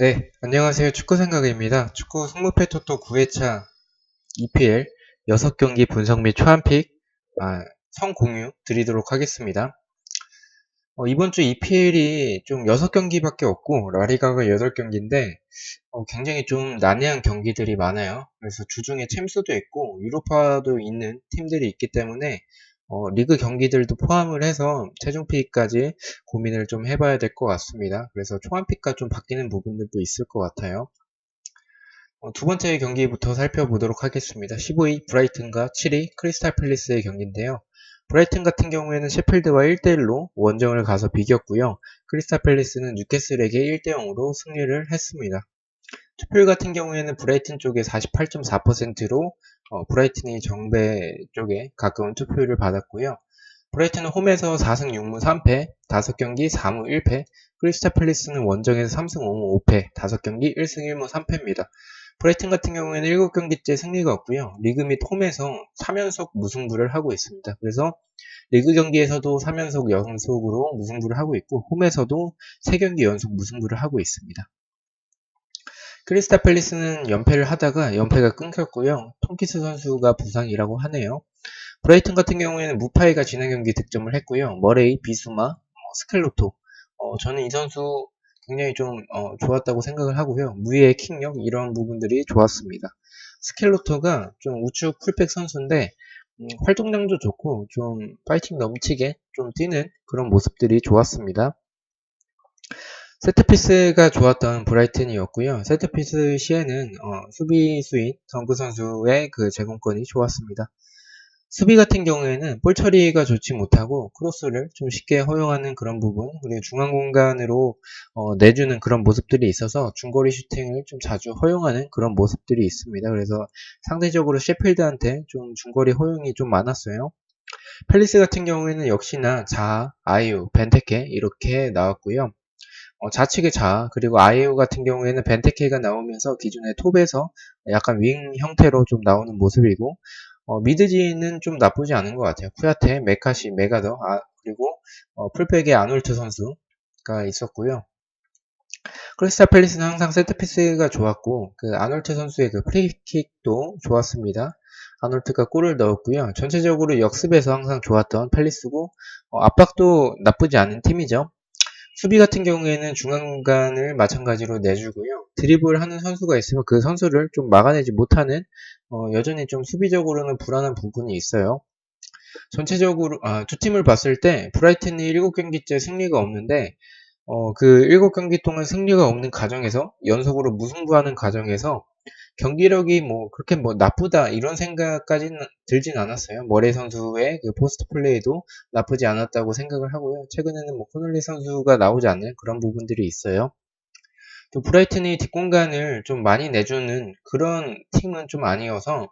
네, 안녕하세요. 축구 생각입니다. 축구 승무패 토토 9회차 EPL 6경기 분석 및 초안픽 아, 성공유 드리도록 하겠습니다. 어, 이번 주 EPL이 좀 6경기밖에 없고 라리가가 8경기인데 어, 굉장히 좀 난해한 경기들이 많아요. 그래서 주중에 챔스도 있고 유로파도 있는 팀들이 있기 때문에 어, 리그 경기들도 포함을 해서 최종 픽까지 고민을 좀 해봐야 될 것 같습니다. 그래서 초안 픽과 좀 바뀌는 부분들도 있을 것 같아요. 어, 두 번째 경기부터 살펴보도록 하겠습니다. 15위 브라이튼과 7위 크리스탈 팰리스의 경기인데요. 브라이튼 같은 경우에는 셰필드와 1대1로 원정을 가서 비겼고요. 크리스탈 팰리스는 뉴캐슬에게 1대0으로 승리를 했습니다. 투표율 같은 경우에는 브라이튼 쪽에 48.4%로 어, 브라이튼이 정배 쪽에 가까운 투표율을 받았고요. 브라이튼은 홈에서 4승 6무 3패, 5경기 4무 1패, 크리스타 팰리스는 원정에서 3승 5무 5패, 5경기 1승 1무 3패입니다. 브라이튼 같은 경우에는 7경기째 승리가 없고요. 리그 및 홈에서 3연속 무승부를 하고 있습니다. 그래서 리그 경기에서도 3연속 연속으로 무승부를 하고 있고 홈에서도 3경기 연속 무승부를 하고 있습니다. 크리스타 팰리스는 연패를 하다가 연패가 끊겼고요. 톰키스 선수가 부상이라고 하네요. 브라이튼 같은 경우에는 무파이가 지난 경기 득점을 했고요. 머레이, 비수마, 어, 스켈로토. 어, 저는 이 선수 굉장히 좀 어, 좋았다고 생각을 하고요. 무예의 킥력 이런 부분들이 좋았습니다. 스켈로토가 좀 우측 풀백 선수인데 음, 활동량도 좋고 좀 파이팅 넘치게 좀 뛰는 그런 모습들이 좋았습니다. 세트피스가 좋았던 브라이튼이었고요. 세트피스 시에는 어, 수비수인 덩크 선수의 그 제공권이 좋았습니다. 수비 같은 경우에는 볼 처리가 좋지 못하고 크로스를 좀 쉽게 허용하는 그런 부분 그리고 중앙 공간으로 어, 내주는 그런 모습들이 있어서 중거리 슈팅을 좀 자주 허용하는 그런 모습들이 있습니다. 그래서 상대적으로 셰필드한테 좀 중거리 허용이 좀 많았어요. 팰리스 같은 경우에는 역시나 자, 아이유, 벤테케 이렇게 나왔고요. 어, 좌측의 자 그리고 아이유 같은 경우에는 벤테케가 나오면서 기존의 톱에서 약간 윙 형태로 좀 나오는 모습이고 어, 미드지는 좀 나쁘지 않은 것 같아요. 쿠야테, 메카시, 메가더 아, 그리고 어, 풀백의 아놀트 선수가 있었고요. 크리스탈 팰리스는 항상 세트피스가 좋았고 그 아놀트 선수의 그 프리킥도 좋았습니다. 아놀트가 골을 넣었고요. 전체적으로 역습에서 항상 좋았던 팰리스고 어, 압박도 나쁘지 않은 팀이죠. 수비 같은 경우에는 중앙간을 마찬가지로 내주고요. 드리블 하는 선수가 있으면 그 선수를 좀 막아내지 못하는 어, 여전히 좀 수비적으로는 불안한 부분이 있어요. 전체적으로 아, 두 팀을 봤을 때 브라이튼이 7경기째 승리가 없는데 어, 그 7경기 동안 승리가 없는 과정에서 연속으로 무승부하는 과정에서 경기력이 뭐 그렇게 뭐 나쁘다 이런 생각까지는 들진 않았어요. 머레 선수의 그 포스트 플레이도 나쁘지 않았다고 생각을 하고요. 최근에는 뭐 코널리 선수가 나오지 않는 그런 부분들이 있어요. 또 브라이튼이 뒷공간을 좀 많이 내주는 그런 팀은 좀 아니어서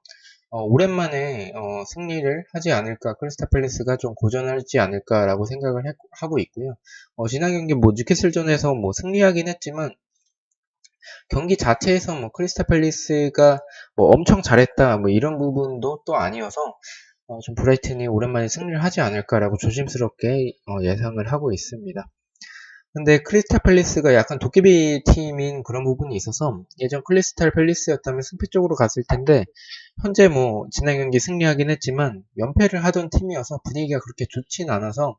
어, 오랜만에 어, 승리를 하지 않을까 크리스타 팰리스가 좀 고전하지 않을까라고 생각을 해, 하고 있고요. 어, 지난 경기 뭐 뉴캐슬전에서 뭐 승리하긴 했지만 경기 자체에서 뭐 크리스타 팰리스가 뭐 엄청 잘했다 뭐 이런 부분도 또 아니어서 어, 좀 브라이튼이 오랜만에 승리를 하지 않을까라고 조심스럽게 어, 예상을 하고 있습니다. 근데 크리스탈 팰리스가 약간 도깨비 팀인 그런 부분이 있어서 예전 크리스탈 팰리스였다면 승패 쪽으로 갔을 텐데 현재 뭐 지난 경기 승리하긴 했지만 연패를 하던 팀이어서 분위기가 그렇게 좋진 않아서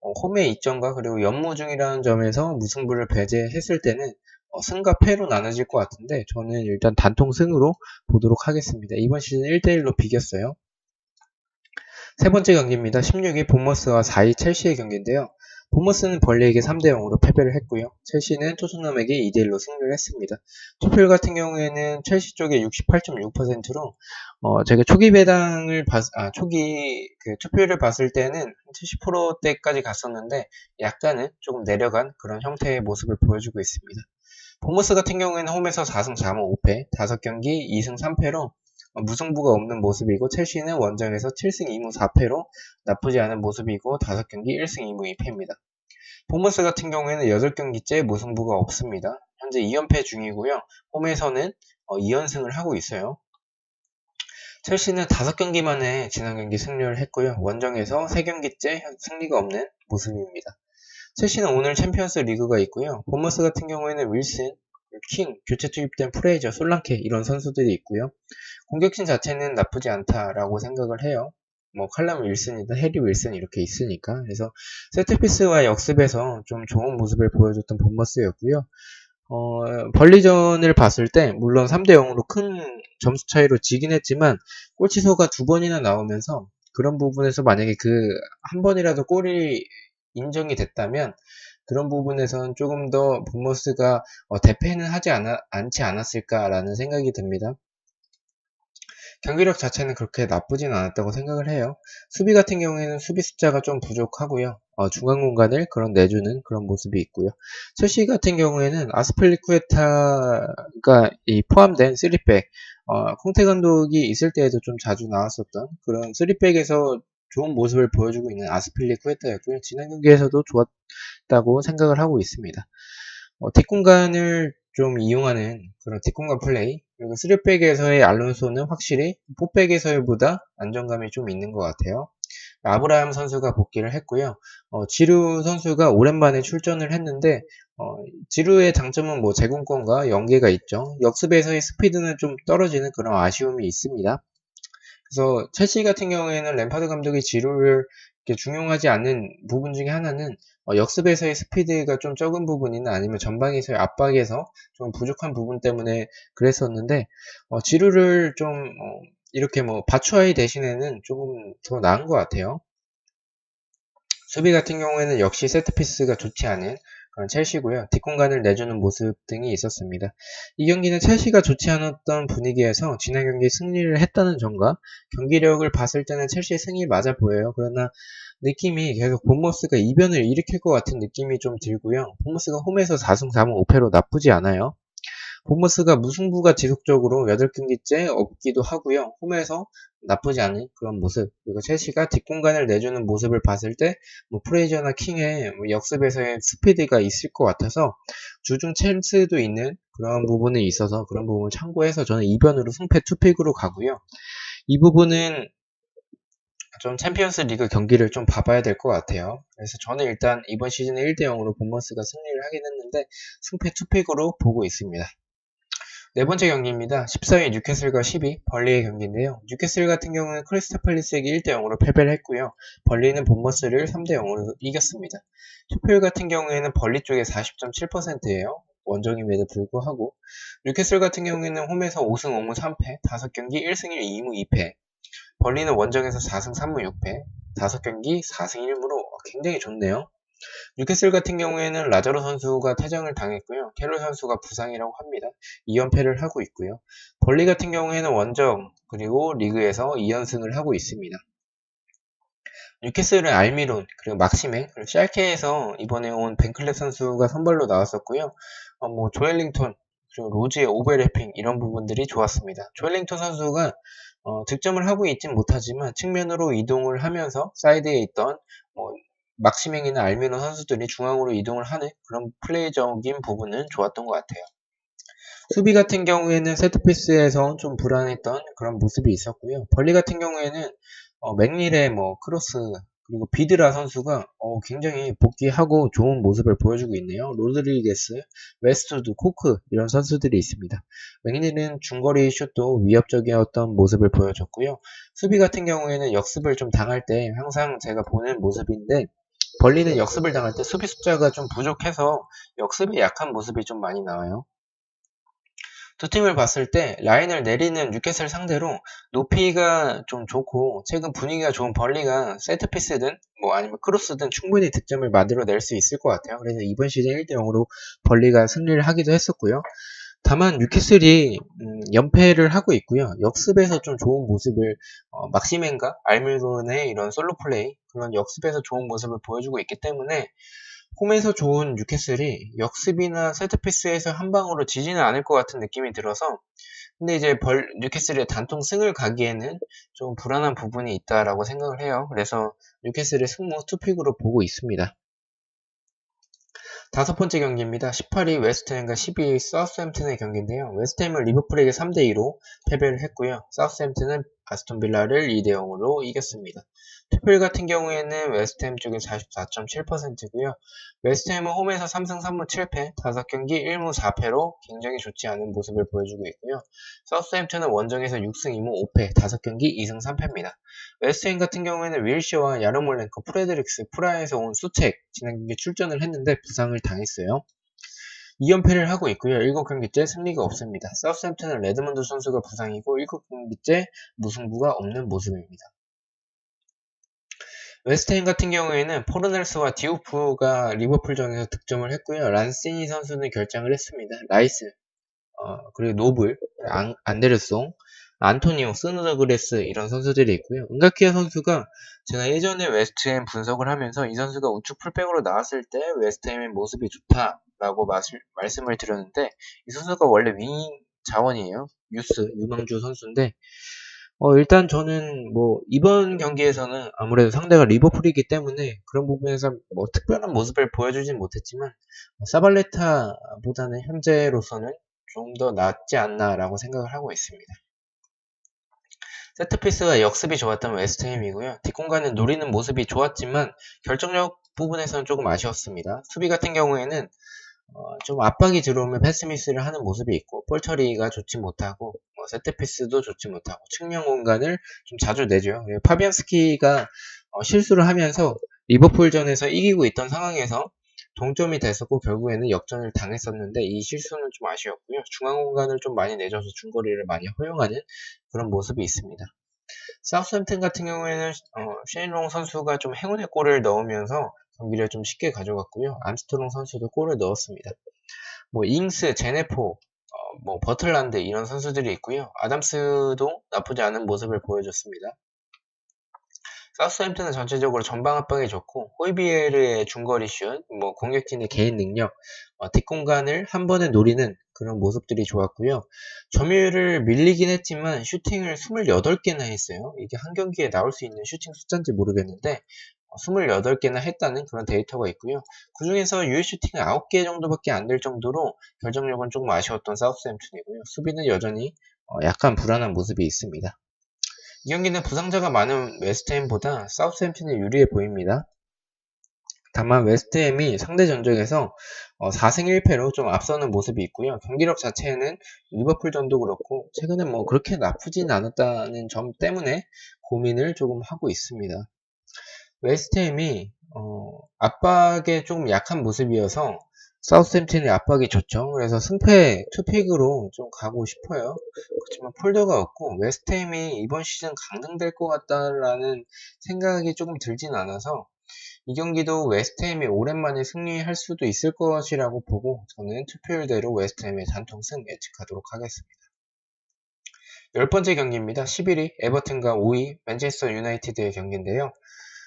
어, 홈의 이점과 그리고 연무 중이라는 점에서 무승부를 배제했을 때는 어, 승과 패로 나눠질 것 같은데 저는 일단 단통 승으로 보도록 하겠습니다. 이번 시즌 1대1로 비겼어요. 세 번째 경기입니다. 16위 본머스와 4위 첼시의 경기인데요. 본머스는 벌리에게 3대0으로 패배를 했고요. 첼시는 토트넘에게 2대1로 승리를 했습니다. 투표율 같은 경우에는 첼시 쪽에 68.6%로 어, 제가 초기 배당을 봤, 아, 초기 그 투표율을 봤을 때는 70%대까지 갔었는데 약간은 조금 내려간 그런 형태의 모습을 보여주고 있습니다. 보머스 같은 경우에는 홈에서 4승 4무 5패, 5경기 2승 3패로 무승부가 없는 모습이고 첼시는 원정에서 7승 2무 4패로 나쁘지 않은 모습이고 5경기 1승 2무 2패입니다. 보머스 같은 경우에는 8경기째 무승부가 없습니다. 현재 2연패 중이고요. 홈에서는 2연승을 어, 하고 있어요. 첼시는 5경기 만에 지난 경기 승리를 했고요. 원정에서 3경기째 승리가 없는 모습입니다. 첼시는 오늘 챔피언스 리그가 있고요. 보머스 같은 경우에는 윌슨, 킹, 교체 투입된 프레이저, 솔랑케 이런 선수들이 있고요. 공격진 자체는 나쁘지 않다라고 생각을 해요. 뭐 칼럼 윌슨이든 해리 윌슨 이렇게 있으니까 그래서 세트피스와 역습에서 좀 좋은 모습을 보여줬던 본머스였고요. 어, 벌리전을 봤을 때 물론 3대 0으로 큰 점수 차이로 지긴 했지만 골 취소가 두 번이나 나오면서 그런 부분에서 만약에 그 한 번이라도 골이 인정이 됐다면 그런 부분에서는 조금 더 본머스가 어, 대패는 하지 않아, 않지 않았을까라는 생각이 듭니다. 경기력 자체는 그렇게 나쁘진 않았다고 생각을 해요. 수비 같은 경우에는 수비 숫자가 좀 부족하고요. 어, 중간 공간을 그런 내주는 그런 모습이 있고요. 첼시 같은 경우에는 아스플리쿠에타가 포함된 3백, 어, 콩테 감독이 있을 때에도 좀 자주 나왔었던 그런 3백에서 좋은 모습을 보여주고 있는 아스플리쿠에타였고요. 지난 경기에서도 좋았다고 생각을 하고 있습니다. 어, 뒷공간을 좀 이용하는 그런 뒷공간 플레이 그리고 3백에서의 알론소는 확실히 4백에서의 보다 안정감이 좀 있는 것 같아요. 아브라함 선수가 복귀를 했고요. 어, 지루 선수가 오랜만에 출전을 했는데 어, 지루의 장점은 뭐 제공권과 연계가 있죠. 역습에서의 스피드는 좀 떨어지는 그런 아쉬움이 있습니다. 그래서 첼시 같은 경우에는 램파드 감독이 지루를 중용하지 않는 부분 중에 하나는 어, 역습에서의 스피드가 좀 적은 부분이나 아니면 전방에서의 압박에서 좀 부족한 부분 때문에 그랬었는데 어, 지루를 좀 어, 이렇게 뭐 바추아이 대신에는 조금 더 나은 것 같아요. 수비 같은 경우에는 역시 세트피스가 좋지 않은 첼시고요. 뒷공간을 내주는 모습 등이 있었습니다. 이 경기는 첼시가 좋지 않았던 분위기에서 지난 경기 승리를 했다는 점과 경기력을 봤을 때는 첼시의 승리 맞아 보여요. 그러나 느낌이 계속 본머스가 이변을 일으킬 것 같은 느낌이 좀 들고요. 본머스가 홈에서 4승 4무 5패로 나쁘지 않아요. 보머스가 무승부가 지속적으로 8경기째 없기도 하고요. 홈에서 나쁘지 않은 그런 모습 그리고 첼시가 뒷공간을 내주는 모습을 봤을 때 뭐 프레이저나 킹의 뭐 역습에서의 스피드가 있을 것 같아서 주중 첼스도 있는 그런 부분이 있어서 그런 부분을 참고해서 저는 이변으로 승패 투픽으로 가고요. 이 부분은 좀 챔피언스 리그 경기를 좀 봐봐야 될 것 같아요. 그래서 저는 일단 이번 시즌에 1대 0으로 본머스가 승리를 하긴 했는데 승패 투픽으로 보고 있습니다. 네 번째 경기입니다. 14위 뉴캐슬과 10위 벌리의 경기인데요. 뉴캐슬 같은 경우는 크리스타 팔리스에게 1대 0으로 패배를 했고요. 벌리는 본머스를 3대 0으로 이겼습니다. 투표율 같은 경우에는 벌리 쪽에 40.7%예요. 원정임에도 불구하고 뉴캐슬 같은 경우에는 홈에서 5승 5무 3패, 5경기 1승 1, 2무 2패 벌리는 원정에서 4승 3무 6패, 5경기 4승 1무로 굉장히 좋네요. 뉴캐슬 같은 경우에는 라자로 선수가 퇴장을 당했고요. 켈로 선수가 부상이라고 합니다. 2연패를 하고 있고요. 벌리 같은 경우에는 원정 그리고 리그에서 2연승을 하고 있습니다. 뉴캐슬은 알미론 그리고 막시맹 그리고 샬케에서 이번에 온 벤클랩 선수가 선발로 나왔었고요. 어, 뭐 조엘링톤 그리고 로즈의 오버래핑 이런 부분들이 좋았습니다. 조엘링톤 선수가 어, 득점을 하고 있진 못하지만 측면으로 이동을 하면서 사이드에 있던 뭐 막시맹이나 알미노 선수들이 중앙으로 이동을 하는 그런 플레이적인 부분은 좋았던 것 같아요. 수비 같은 경우에는 세트피스에서 좀 불안했던 그런 모습이 있었고요. 벌리 같은 경우에는 어, 맥릴의 뭐 크로스 그리고 비드라 선수가 어, 굉장히 복귀하고 좋은 모습을 보여주고 있네요. 로드리게스, 웨스트드, 코크 이런 선수들이 있습니다. 맥릴은 중거리 슛도 위협적이었던 모습을 보여줬고요. 수비 같은 경우에는 역습을 좀 당할 때 항상 제가 보는 모습인데 벌리는 역습을 당할 때 수비 숫자가 좀 부족해서 역습이 약한 모습이 좀 많이 나와요. 두 팀을 봤을 때 라인을 내리는 뉴캐슬 상대로 높이가 좀 좋고 최근 분위기가 좋은 벌리가 세트피스든 뭐 아니면 크로스든 충분히 득점을 만들어낼 수 있을 것 같아요. 그래서 이번 시즌 1대 0으로 벌리가 승리를 하기도 했었고요. 다만 뉴캐슬이 음, 연패를 하고 있고요. 역습에서 좀 좋은 모습을 어, 막시멘과 알밀론의 이런 솔로 플레이 그런 역습에서 좋은 모습을 보여주고 있기 때문에 홈에서 좋은 뉴캐슬이 역습이나 세트피스에서 한 방으로 지지는 않을 것 같은 느낌이 들어서 근데 이제 벌 뉴캐슬의 단통 승을 가기에는 좀 불안한 부분이 있다라고 생각을 해요. 그래서 뉴캐슬의 승무 투픽으로 보고 있습니다. 다섯 번째 경기입니다. 18위 웨스트햄과 12위 사우스햄튼의 경기인데요. 웨스트햄은 리버풀에게 3대2로 패배를 했고요. 사우스햄튼은 아스톤 빌라를 2대 0으로 이겼습니다. 투표율 같은 경우에는 웨스트햄 쪽이 44.7%고요. 웨스트햄은 홈에서 3승 3무 7패, 5경기 1무 4패로 굉장히 좋지 않은 모습을 보여주고 있고요. 사우스햄튼은 원정에서 6승 2무 5패, 5경기 2승 3패입니다. 웨스트햄 같은 경우에는 윌시와 야르몰렌코, 프레드릭스, 프라에서 온 수책 지난 경기 출전을 했는데 부상을 당했어요. 2연패를 하고 있고요. 7경기째 승리가 없습니다. 사우스햄튼은 레드먼드 선수가 부상이고 7경기째 무승부가 없는 모습입니다. 웨스트햄 같은 경우에는 포르넬스와 디오프가 리버풀전에서 득점을 했고요. 란시니 선수는 결장을 했습니다. 라이스, 어, 그리고 노블, 안, 안데르송, 안토니오, 스누더그레스 이런 선수들이 있고요. 은가키아 선수가 제가 예전에 웨스트햄 분석을 하면서 이 선수가 우측 풀백으로 나왔을 때 웨스트햄의 모습이 좋다라고 마실, 말씀을 드렸는데 이 선수가 원래 윙 자원이에요. 유스, 유망주 선수인데 어, 일단 저는 뭐 이번 경기에서는 아무래도 상대가 리버풀이기 때문에 그런 부분에서 뭐 특별한 모습을 보여주진 못했지만 뭐 사발레타보다는 현재로서는 좀 더 낫지 않나라고 생각을 하고 있습니다. 세트피스가 역습이 좋았던 웨스트햄이고요. 뒷공간을 노리는 모습이 좋았지만 결정력 부분에서는 조금 아쉬웠습니다. 수비 같은 경우에는 어, 좀 압박이 들어오면 패스미스를 하는 모습이 있고 볼 처리가 좋지 못하고 뭐 세트피스도 좋지 못하고 측면 공간을 좀 자주 내죠. 파비안스키가 어, 실수를 하면서 리버풀전에서 이기고 있던 상황에서 동점이 됐었고 결국에는 역전을 당했었는데 이 실수는 좀 아쉬웠고요. 중앙 공간을 좀 많이 내줘서 중거리를 많이 허용하는 그런 모습이 있습니다. 사우스햄튼 같은 경우에는 어, 쉐인롱 선수가 좀 행운의 골을 넣으면서 경기를 좀 쉽게 가져갔고요. 암스트롱 선수도 골을 넣었습니다. 뭐 잉스, 제네포, 어, 뭐 버틀란드 이런 선수들이 있고요. 아담스도 나쁘지 않은 모습을 보여줬습니다. 사우스햄튼은 전체적으로 전방 압박이 좋고 호이비에르의 중거리 슛, 뭐 공격진의 개인 능력, 어, 뒷공간을 한 번에 노리는 그런 모습들이 좋았고요. 점유율을 밀리긴 했지만 슈팅을 28개나 했어요. 이게 한 경기에 나올 수 있는 슈팅 숫자인지 모르겠는데 28개나 어, 했다는 그런 데이터가 있고요. 그 중에서 유효 슈팅은 9개 정도밖에 안 될 정도로 결정력은 조금 아쉬웠던 사우스햄튼이고요. 수비는 여전히 어, 약간 불안한 모습이 있습니다. 이 경기는 부상자가 많은 웨스트햄보다 사우스햄튼이 유리해 보입니다. 다만 웨스트햄이 상대 전적에서 4승 어, 1패로 좀 앞서는 모습이 있고요. 경기력 자체는 리버풀전도 그렇고 최근에 뭐 그렇게 나쁘진 않았다는 점 때문에 고민을 조금 하고 있습니다. 웨스트햄이 어, 압박에 좀 약한 모습이어서 사우스햄튼의 압박이 좋죠. 그래서 승패 투픽으로 좀 가고 싶어요. 그렇지만 폴더가 없고 웨스트햄이 이번 시즌 강등될 것 같다라는 생각이 조금 들진 않아서 이 경기도 웨스트햄이 오랜만에 승리할 수도 있을 것이라고 보고 저는 투표율대로 웨스트햄의 단통승 예측하도록 하겠습니다. 열 번째 경기입니다. 11위 에버튼과 5위 맨체스터 유나이티드의 경기인데요.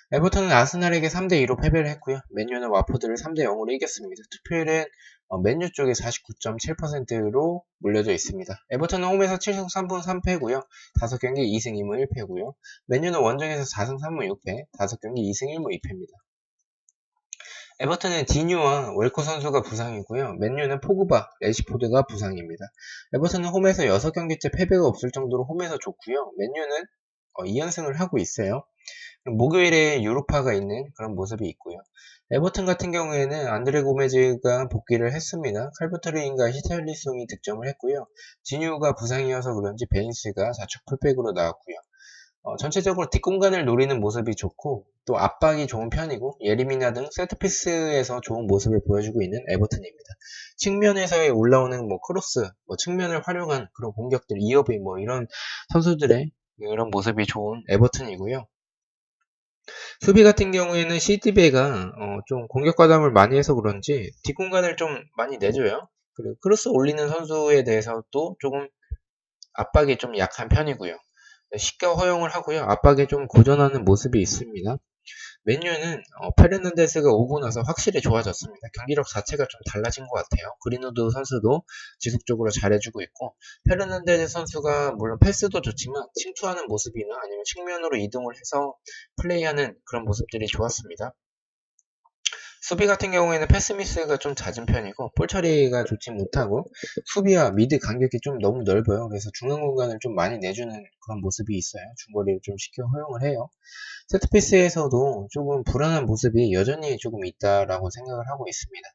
에버턴은 아스날에게 3대2로 패배를 했고요. 맨유는 와포드를 3대0으로 이겼습니다. 투표율은 어, 맨유 쪽에 49.7%로 물려져 있습니다. 에버턴은 홈에서 7승 3분 3패고요. 5경기 2승 2무 1패고요. 맨유는 원정에서 4승 3무 6패, 5경기 2승 1무 2패입니다. 에버턴은 디뉴와 웰코 선수가 부상이고요. 맨유는 포그바, 레시포드가 부상입니다. 에버턴은 홈에서 6경기째 패배가 없을 정도로 홈에서 좋고요. 맨유는 어, 2연승을 하고 있어요. 목요일에 유로파가 있는 그런 모습이 있고요. 에버튼 같은 경우에는 안드레 고메즈가 복귀를 했습니다. 칼버트르인과 히탈리송이 득점을 했고요. 지뉴가 부상이어서 그런지 베인스가 좌측 풀백으로 나왔고요. 어, 전체적으로 뒷공간을 노리는 모습이 좋고 또 압박이 좋은 편이고 예리미나 등 세트피스에서 좋은 모습을 보여주고 있는 에버튼입니다. 측면에서의 올라오는 뭐 크로스, 뭐 측면을 활용한 그런 공격들, 이어비 뭐 이런 선수들의 이런 모습이 좋은 에버튼이고요. 수비 같은 경우에는 CD배가 어, 좀 공격 과담을 많이 해서 그런지 뒷공간을 좀 많이 내줘요. 그리고 크로스 올리는 선수에 대해서도 조금 압박이 좀 약한 편이고요. 쉽게 허용을 하고요. 압박에 좀 고전하는 모습이 있습니다. 맨유는 어, 페르난데스가 오고 나서 확실히 좋아졌습니다. 경기력 자체가 좀 달라진 것 같아요. 그린우드 선수도 지속적으로 잘해주고 있고 페르난데스 선수가 물론 패스도 좋지만 침투하는 모습이나 아니면 측면으로 이동을 해서 플레이하는 그런 모습들이 좋았습니다. 수비 같은 경우에는 패스 미스가 좀 잦은 편이고 볼 처리가 좋지 못하고 수비와 미드 간격이 좀 너무 넓어요. 그래서 중앙 공간을 좀 많이 내주는 그런 모습이 있어요. 중거리를 좀 쉽게 허용을 해요. 세트피스에서도 조금 불안한 모습이 여전히 조금 있다라고 생각을 하고 있습니다.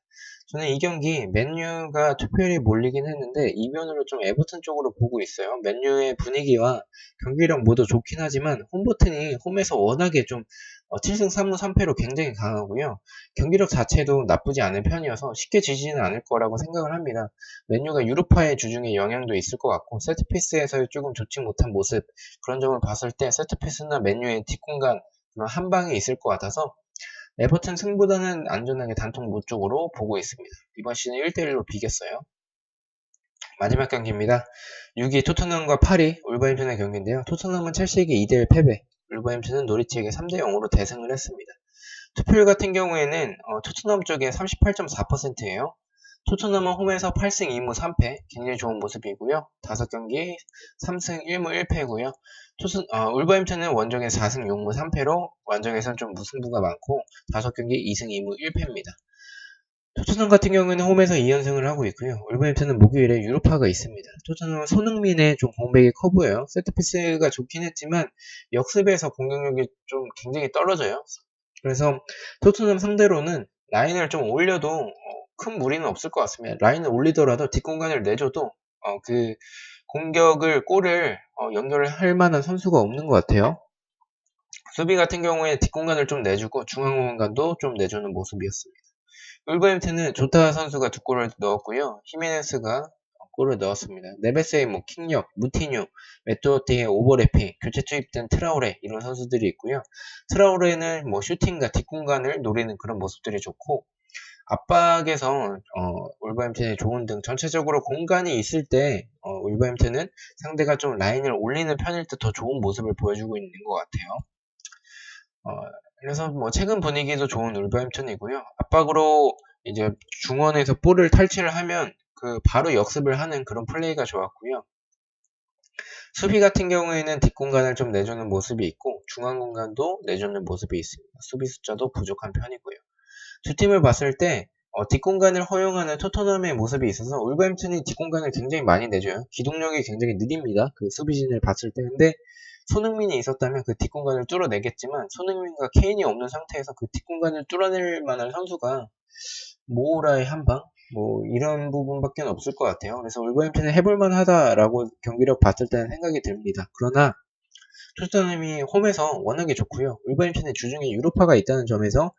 저는 이 경기 맨유가 투표율이 몰리긴 했는데 이변으로 좀 에버튼 쪽으로 보고 있어요. 맨유의 분위기와 경기력 모두 좋긴 하지만 홈버튼이 홈에서 워낙에 좀 7승 3무 3패로 굉장히 강하고요. 경기력 자체도 나쁘지 않은 편이어서 쉽게 지지는 않을 거라고 생각을 합니다. 맨유가 유로파의 주중에 영향도 있을 것 같고 세트피스에서 조금 좋지 못한 모습 그런 점을 봤을 때 세트피스나 맨유의 뒷공간 한 방에 있을 것 같아서 에버튼 승보다는 안전하게 단통 무 쪽으로 보고 있습니다. 이번 시즌 1대1로 비겼어요. 마지막 경기입니다. 6위 토트넘과 8위 울버햄튼의 경기인데요. 토트넘은 첼시에게 2대1 패배, 울버햄튼은 노리치에게 3대 0으로 대승을 했습니다. 투표율 같은 경우에는 어, 토트넘 쪽에 38.4%예요. 토트넘은 홈에서 8승 2무 3패, 굉장히 좋은 모습이고요. 5경기 3승 1무 1패고요. 토트, 어, 울버햄튼은 원정에 4승 6무 3패로 원정에선 좀 무승부가 많고 5경기 2승 2무 1패입니다. 토트넘 같은 경우는 홈에서 2연승을 하고 있고요. 울버햄튼은 목요일에 유로파가 있습니다. 토트넘은 손흥민의 좀 공백이 커 보여요. 세트피스가 좋긴 했지만 역습에서 공격력이 좀 굉장히 떨어져요. 그래서 토트넘 상대로는 라인을 좀 올려도 어, 큰 무리는 없을 것 같습니다. 라인을 올리더라도 뒷공간을 내줘도 어, 그 공격을 골을 어, 연결을 할 만한 선수가 없는 것 같아요. 수비 같은 경우에 뒷공간을 좀 내주고 중앙 공간도 좀 내주는 모습이었습니다. 울버햄튼은 조타 선수가 두 골을 넣었고요. 히메네스가 골을 넣었습니다. 네베스의 뭐 킹력, 무티뉴, 메토티의 오버래핑, 교체 투입된 트라우레 이런 선수들이 있고요. 트라우레는 뭐 슈팅과 뒷공간을 노리는 그런 모습들이 좋고 압박에서 어, 울버햄튼의 좋은 등 전체적으로 공간이 있을 때 어, 울버햄튼은 상대가 좀 라인을 올리는 편일 때 더 좋은 모습을 보여주고 있는 것 같아요. 어, 그래서 뭐 최근 분위기도 좋은 울버햄튼이고요. 압박으로 이제 중원에서 볼을 탈취를 하면 그 바로 역습을 하는 그런 플레이가 좋았고요. 수비 같은 경우에는 뒷공간을 좀 내주는 모습이 있고 중앙 공간도 내주는 모습이 있습니다. 수비 숫자도 부족한 편이고요. 두 팀을 봤을 때 어, 뒷공간을 허용하는 토트넘의 모습이 있어서 울버햄튼이 뒷공간을 굉장히 많이 내줘요. 기동력이 굉장히 느립니다. 그 수비진을 봤을 때. 근데 손흥민이 있었다면 그 뒷공간을 뚫어내겠지만 손흥민과 케인이 없는 상태에서 그 뒷공간을 뚫어낼 만한 선수가 모우라의 한방 뭐 이런 부분밖에 없을 것 같아요. 그래서 울버햄튼은 해볼만 하다라고 경기력 봤을 때는 생각이 듭니다. 그러나 토트넘이 홈에서 워낙에 좋고요. 울버햄튼의 주중에 유로파가 있다는 점에서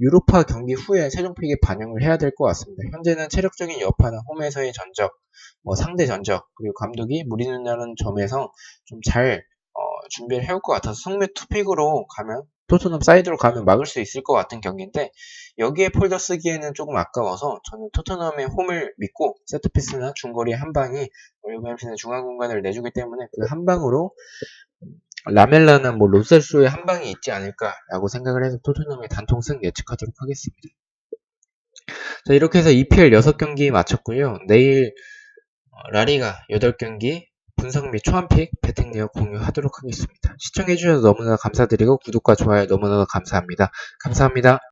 유로파 경기 후에 최종픽에 반영을 해야 될 것 같습니다. 현재는 체력적인 여파나 홈에서의 전적, 뭐 상대 전적, 그리고 감독이 무리는 다는 점에서 좀잘 어, 준비를 해올 것 같아서 성매 투픽으로 가면 토트넘 사이드로 가면 막을 수 있을 것 같은 경기인데 여기에 폴더 쓰기에는 조금 아까워서 저는 토트넘의 홈을 믿고 세트피스나 중거리 한 방이 울버햄튼의 중앙 공간을 내주기 때문에 그 한 방으로 라멜라나 뭐 로셀수의 한 방이 있지 않을까라고 생각을 해서 토트넘의 단통승 예측하도록 하겠습니다. 자 이렇게 해서 EPL 6경기 마쳤고요. 내일 어, 라리가 8경기 분석 및 초안픽 배팅 내역 공유하도록 하겠습니다. 시청해주셔서 너무나 감사드리고 구독과 좋아요 너무나 감사합니다. 감사합니다.